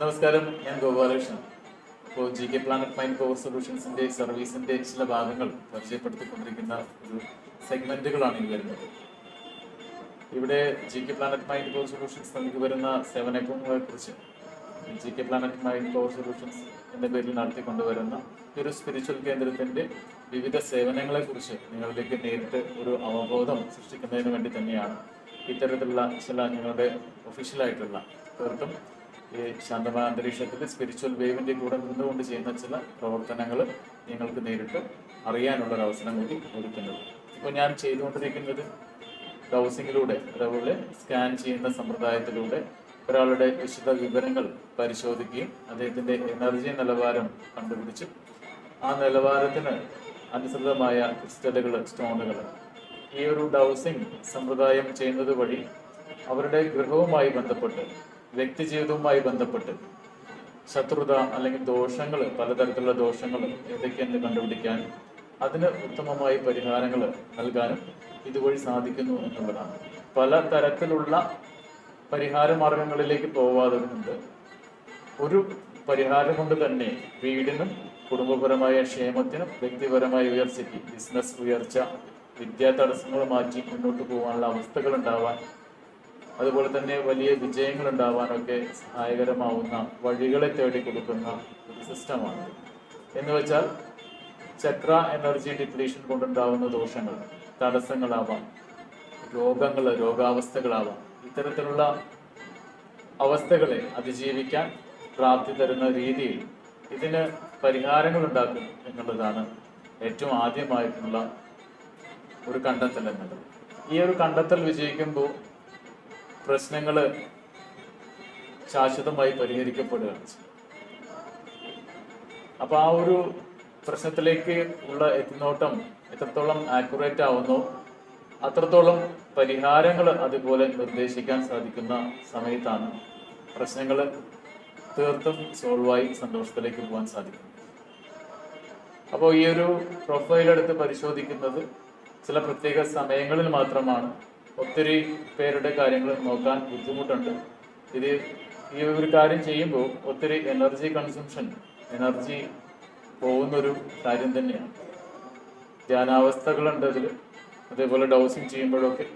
നമസ്കാരം ഞാൻ ഗോപാലകൃഷ്ണൻ. ഇപ്പോൾ G K Planet Mine Power സൊല്യൂഷൻസിന്റെ സർവീസിന്റെ ചില ഭാഗങ്ങൾ പരിചയപ്പെടുത്തിക്കൊണ്ടിരിക്കുന്ന ഒരു സെഗ്മെന്റുകളാണ് ഇനി വരുന്നത്. ഇവിടെ G K Planet Mine Power Solutions നമുക്ക് വരുന്ന സേവനങ്ങളെ കുറിച്ച് G K Planet Mine Power Solutions എന്ന പേരിൽ നടത്തിക്കൊണ്ടുവരുന്ന ഒരു സ്പിരിച്വൽ കേന്ദ്രത്തിന്റെ വിവിധ സേവനങ്ങളെ കുറിച്ച് നിങ്ങളിലേക്ക് നേരിട്ട് ഒരു അവബോധം സൃഷ്ടിക്കുന്നതിന് വേണ്ടി തന്നെയാണ് ഇത്തരത്തിലുള്ള ചില ഞങ്ങളുടെ ഒഫീഷ്യലായിട്ടുള്ള തീർത്തും ശാന്തമായ അന്തരീക്ഷത്തിൽ സ്പിരിച്വൽ വേവിന്റെ കൂടെ നിന്നുകൊണ്ട് ചെയ്യുന്ന ചില പ്രവർത്തനങ്ങൾ നിങ്ങൾക്ക് നേരിട്ട് അറിയാനുള്ള അവസരം കൂടി ഒരുക്കുന്നത്. ഇപ്പോൾ ഞാൻ ചെയ്തുകൊണ്ടിരിക്കുന്നത് ഡൗസിങ്ങിലൂടെ അതേപോലെ സ്കാൻ ചെയ്യുന്ന സമ്പ്രദായത്തിലൂടെ ഒരാളുടെ വിശദ വിവരങ്ങൾ പരിശോധിക്കുകയും അദ്ദേഹത്തിന്റെ എനർജി നിലവാരം കണ്ടുപിടിച്ച് ആ നിലവാരത്തിന് അനുസൃതമായ ക്രിസ്റ്റലുകൾ സ്റ്റോണുകൾ ഈ ഒരു ഡൗസിങ് സമ്പ്രദായം ചെയ്യുന്നത് വഴി അവരുടെ ഗൃഹവുമായി ബന്ധപ്പെട്ട് വ്യക്തി ജീവിതവുമായി ബന്ധപ്പെട്ട് ശത്രുത അല്ലെങ്കിൽ ദോഷങ്ങൾ പലതരത്തിലുള്ള ദോഷങ്ങൾ ഏതൊക്കെയെന്ന് കണ്ടുപിടിക്കാൻ അതിന് ഉത്തമമായി പരിഹാരങ്ങൾ നൽകാനും ഇതുവഴി സാധിക്കുന്നു എന്നുള്ളതാണ്. പല തരത്തിലുള്ള പരിഹാര മാർഗങ്ങളിലേക്ക് പോവാതെ കൊണ്ട് ഒരു പരിഹാരം കൊണ്ട് തന്നെ വീടിനും കുടുംബപരമായ ക്ഷേമത്തിനും വ്യക്തിപരമായ ഉയർച്ചയ്ക്ക് ബിസിനസ് ഉയർച്ച വിദ്യാ തടസ്സങ്ങൾ മാറ്റി മുന്നോട്ട് പോകാനുള്ള അവസ്ഥകൾ ഉണ്ടാവാൻ അതുപോലെ തന്നെ വലിയ വിജയങ്ങൾ ഉണ്ടാവാനൊക്കെ സഹായകരമാവുന്ന വഴികളെ തേടി കൊടുക്കുന്ന ഒരു സിസ്റ്റമാണ്. എന്ന് വെച്ചാൽ ചക്ര എനർജി ഡിപ്ലീഷൻ കൊണ്ടുണ്ടാവുന്ന ദോഷങ്ങൾ തടസ്സങ്ങളാവാം രോഗങ്ങൾ രോഗാവസ്ഥകളാവാം. ഇത്തരത്തിലുള്ള അവസ്ഥകളെ അതിജീവിക്കാൻ പ്രാപ്തി തരുന്ന രീതിയിൽ ഇതിന് പരിഹാരങ്ങൾ ഉണ്ടാക്കും എന്നുള്ളതാണ് ഏറ്റവും ആദ്യമായിട്ടുള്ള ഒരു കണ്ടെത്തൽ എന്നത്. ഈ ഒരു കണ്ടെത്തൽ വിജയിക്കുമ്പോൾ പ്രശ്നങ്ങൾ ശാശ്വതമായി പരിഹരിക്കപ്പെടുകയാണ്. അപ്പോൾ അപ്പൊ ആ ഒരു പ്രശ്നത്തിലേക്ക് ഉള്ള എത്തിനോട്ടം എത്രത്തോളം ആക്യുറേറ്റ് ആവുന്നോ അത്രത്തോളം പരിഹാരങ്ങൾ അതുപോലെ നിർദ്ദേശിക്കാൻ സാധിക്കുന്ന സമയത്താണ് പ്രശ്നങ്ങൾ തീർത്തും സോൾവായി സന്തോഷത്തിലേക്ക് പോകാൻ സാധിക്കും അപ്പോൾ ഈ ഒരു പ്രൊഫൈൽ എടുത്ത് പരിശോധിക്കുന്നത് ചില പ്രത്യേക സമയങ്ങളിൽ മാത്രമാണ് ഒത്തിരി പേരുടെ കാര്യങ്ങൾ നോക്കാൻ ബുദ്ധിമുട്ടുണ്ട്. ഇത് ഈ ഒരു കാര്യം ചെയ്യുമ്പോൾ ഒത്തിരി എനർജി കൺസംഷൻ എനർജി പോകുന്നൊരു കാര്യം തന്നെയാണ്. ധ്യാനാവസ്ഥകളുണ്ട് അതിൽ അതേപോലെ ഡൗസിങ് ചെയ്യുമ്പോഴൊക്കെ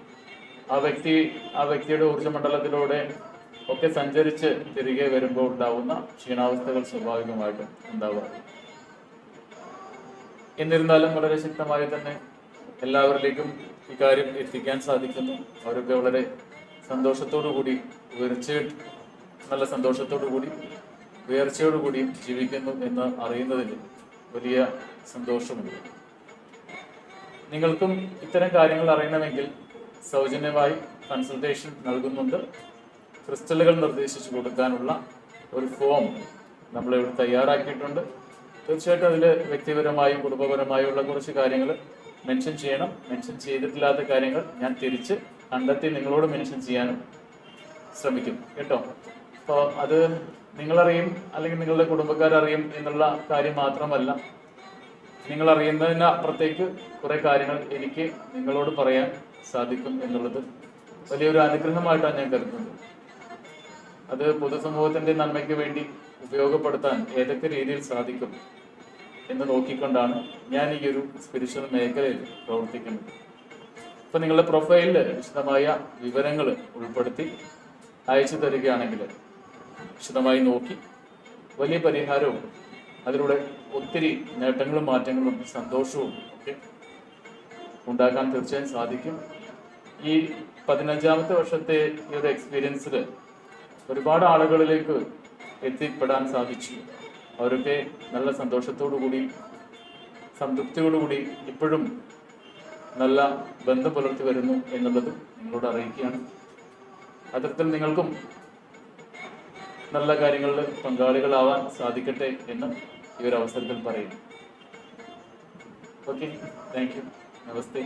ആ വ്യക്തി ആ വ്യക്തിയുടെ ഊർജമണ്ഡലത്തിലൂടെ ഒക്കെ സഞ്ചരിച്ച് തിരികെ വരുമ്പോൾ ഉണ്ടാവുന്ന ക്ഷീണാവസ്ഥകൾ സ്വാഭാവികമായിട്ടും ഉണ്ടാവാറ്. എന്നിരുന്നാലും വളരെ ശക്തമായി തന്നെ എല്ലാവരിലേക്കും ഇക്കാര്യം എത്തിക്കാൻ സാധിക്കുന്നു. അവരൊക്കെ വളരെ സന്തോഷത്തോടു കൂടി ഉയർച്ച നല്ല സന്തോഷത്തോടു കൂടി ഉയർച്ചയോടുകൂടി ജീവിക്കുന്നു എന്ന് അറിയുന്നതിൽ വലിയ സന്തോഷമുണ്ട്. നിങ്ങൾക്കും ഇത്തരം കാര്യങ്ങൾ അറിയണമെങ്കിൽ സൗജന്യമായി കൺസൾട്ടേഷൻ നൽകുന്നുണ്ട്. ക്രിസ്റ്റലുകൾ നിർദ്ദേശിച്ചു കൊടുക്കാനുള്ള ഒരു ഫോം നമ്മളിവിടെ തയ്യാറാക്കിയിട്ടുണ്ട്. തീർച്ചയായിട്ടും അതിൽ വ്യക്തിപരമായും കുടുംബപരമായുള്ള കുറച്ച് കാര്യങ്ങൾ മെൻഷൻ ചെയ്യണം. മെൻഷൻ ചെയ്തിട്ടില്ലാത്ത കാര്യങ്ങൾ ഞാൻ തിരിച്ച് കണ്ടെത്തി നിങ്ങളോട് മെൻഷൻ ചെയ്യാനും ശ്രമിക്കും. കേട്ടോ? അപ്പോൾ അത് നിങ്ങളറിയും അല്ലെങ്കിൽ നിങ്ങളുടെ കുടുംബക്കാരറിയും എന്നുള്ള കാര്യം മാത്രമല്ല. നിങ്ങൾ അറിയുന്നതിന് അപ്പുറത്തേക്ക് കുറേ കാര്യങ്ങൾ എനിക്ക് നിങ്ങളോട് പറയാൻ സാധിക്കും എന്നുള്ളത് വലിയൊരു അനുഗ്രഹമായിട്ടാണ് ഞാൻ കരുതുന്നത്. അത് പൊതുസമൂഹത്തിന്റെ നന്മയ്ക്ക് വേണ്ടി ഉപയോഗപ്പെടുത്താൻ ഏതൊക്കെ രീതിയിൽ സാധിക്കും എന്ന് നോക്കിക്കൊണ്ടാണ് ഞാൻ ഈ ഒരു സ്പിരിച്വൽ മേഖലയിൽ പ്രവർത്തിക്കുന്നത്. ഇപ്പൊ നിങ്ങളുടെ പ്രൊഫൈലിൽ വിശദമായ വിവരങ്ങൾ ഉൾപ്പെടുത്തി അയച്ചു തരികയാണെങ്കിൽ വിശദമായി നോക്കി വലിയ പരിഹാരവും അതിലൂടെ ഒത്തിരി നേട്ടങ്ങളും മാറ്റങ്ങളും സന്തോഷവും ഒക്കെ ഉണ്ടാക്കാൻ തീർച്ചയായും സാധിക്കും. ഈ പതിനഞ്ചാമത്തെ വർഷത്തെ ഈ ഒരു എക്സ്പീരിയൻസിൽ ഒരുപാട് ആളുകളിലേക്ക് എത്തിപ്പെടാൻ സാധിച്ചു. അവരൊക്കെ നല്ല സന്തോഷത്തോടു കൂടി സംതൃപ്തിയോടുകൂടി ഇപ്പോഴും നല്ല ബന്ധം പുലർത്തി വരുന്നു എന്നുള്ളതും നിങ്ങളോട് അറിയിക്കുകയാണ്. അത്തരത്തിൽ നിങ്ങൾക്കും നല്ല കാര്യങ്ങളിൽ പങ്കാളികളാവാൻ സാധിക്കട്ടെ എന്ന് ഈ ഒരു അവസരത്തിൽ പറയും. Okay thank you namaste.